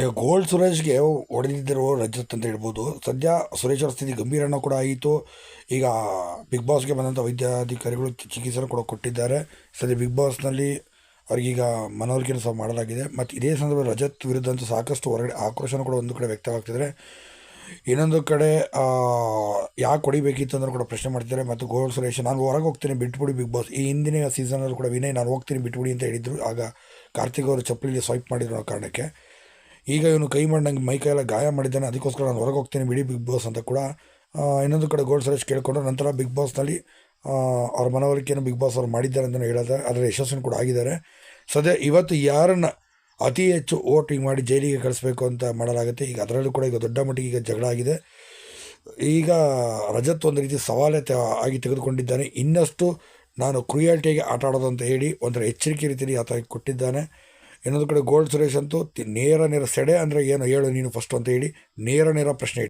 ಈಗ ಗೋಲ್ಡ್ ಸುರೇಶ್ಗೆ ಹೊಡೆದಿದ್ದರು ರಜತ್ ಅಂತ ಹೇಳ್ಬೋದು. ಸದ್ಯ ಸುರೇಶ್ ಅವರ ಸ್ಥಿತಿ ಗಂಭೀರನೂ ಕೂಡ ಆಯಿತು. ಈಗ ಬಿಗ್ ಬಾಸ್ಗೆ ಬಂದಂಥ ವೈದ್ಯಾಧಿಕಾರಿಗಳು ಚಿಕಿತ್ಸೆ ಕೂಡ ಕೊಟ್ಟಿದ್ದಾರೆ. ಸದ್ಯ ಬಿಗ್ ಬಾಸ್ನಲ್ಲಿ ಅವ್ರಿಗೀಗ ಮನವರಿಕೆಯನ್ನು ಸಹ ಮಾಡಲಾಗಿದೆ. ಮತ್ತು ಇದೇ ಸಂದರ್ಭದಲ್ಲಿ ರಜತ್ ವಿರುದ್ಧ ಅಂತೂ ಸಾಕಷ್ಟು ಹೊರಗಡೆ ಆಕ್ರೋಶನೂ ಕೂಡ ಒಂದು ಕಡೆ ವ್ಯಕ್ತವಾಗ್ತಿದ್ದಾರೆ ಇನ್ನೊಂದು ಕಡೆ ಯಾಕೆ ಹೊಡಿಬೇಕಿತ್ತು ಅಂದ್ರೆ ಕೂಡ ಪ್ರಶ್ನೆ ಮಾಡ್ತಿದ್ದಾರೆ. ಮತ್ತು ಗೋಲ್ಡ್ ಸುರೇಶ್, ನಾನು ಹೊರಗೆ ಹೋಗ್ತೀನಿ, ಬಿಟ್ಬಿಡಿ ಬಿಗ್ ಬಾಸ್ ಈ ಹಿಂದಿನ ಸೀಸನಲ್ಲಿ ಕೂಡ ವಿನಯ್, ನಾನು ಹೋಗ್ತೀನಿ, ಬಿಟ್ಬಿಡಿ ಅಂತ ಹೇಳಿದರು. ಆಗ ಕಾರ್ತಿಕ್ ಅವರು ಚಪ್ಪಲಿಗೆ ಸ್ವೈಪ್ ಮಾಡಿದ್ರು ಕಾರಣಕ್ಕೆ. ಈಗ ಇವನು ಕೈ ಮಾಡಿ ನಂಗೆ ಮೈ ಗಾಯ ಮಾಡಿದ್ದಾನೆ, ಅದಕ್ಕೋಸ್ಕರ ನಾನು ಹೊರಗೆ ಹೋಗ್ತೀನಿ ಬಿಡಿ ಬಿಗ್ ಬಾಸ್ ಅಂತ ಕೂಡ. ಇನ್ನೊಂದು ಕಡೆ ಗೋಲ್ಡ್ ಸರೇಶ್ ಕೇಳಿಕೊಂಡು ನಂತರ ಬಿಗ್ ಬಾಸ್ನಲ್ಲಿ ಅವ್ರ ಮನವರಿಕೆಯನ್ನು ಬಿಗ್ ಬಾಸ್ ಅವ್ರು ಮಾಡಿದ್ದಾರೆ ಅಂತಲೂ ಹೇಳಿದ್ದಾರೆ ಅದರ ಯಶಸ್ಸನ್ನು ಕೂಡ ಆಗಿದ್ದಾರೆ. ಸದ್ಯ ಇವತ್ತು ಯಾರನ್ನು ಅತಿ ಹೆಚ್ಚು ವೋಟಿಂಗ್ ಮಾಡಿ ಜೈಲಿಗೆ ಕಳಿಸ್ಬೇಕು ಅಂತ ಮಾಡಲಾಗುತ್ತೆ, ಈಗ ಅದರಲ್ಲೂ ಕೂಡ ಈಗ ದೊಡ್ಡ ಮಟ್ಟಿಗೆ ಈಗ ಜಗಳ ಆಗಿದೆ. ಈಗ ರಜತ್ ಒಂದು ರೀತಿ ಸವಾಲೇ ಆಗಿ ತೆಗೆದುಕೊಂಡಿದ್ದಾನೆ. ಇನ್ನಷ್ಟು ನಾನು ಕ್ರಿಯಾಲಿಟಿಯಾಗಿ ಆಟ ಆಡೋದು ಅಂತ ಹೇಳಿ ಒಂಥರ ಎಚ್ಚರಿಕೆ ರೀತಿಯಲ್ಲಿ ಆತ ಕೊಟ್ಟಿದ್ದಾನೆ. ಇನ್ನೊಂದು ಕಡೆ ಗೋಲ್ಡ್ ಸುರೇಶ್ ಅಂತೂ ನೇರ ನೇರ ಸೆಡೆ ಅಂದರೆ ಏನು ಹೇಳು ನೀನು ಫಸ್ಟ್ ಅಂತ ಹೇಳಿ ನೇರ ನೇರ ಪ್ರಶ್ನೆ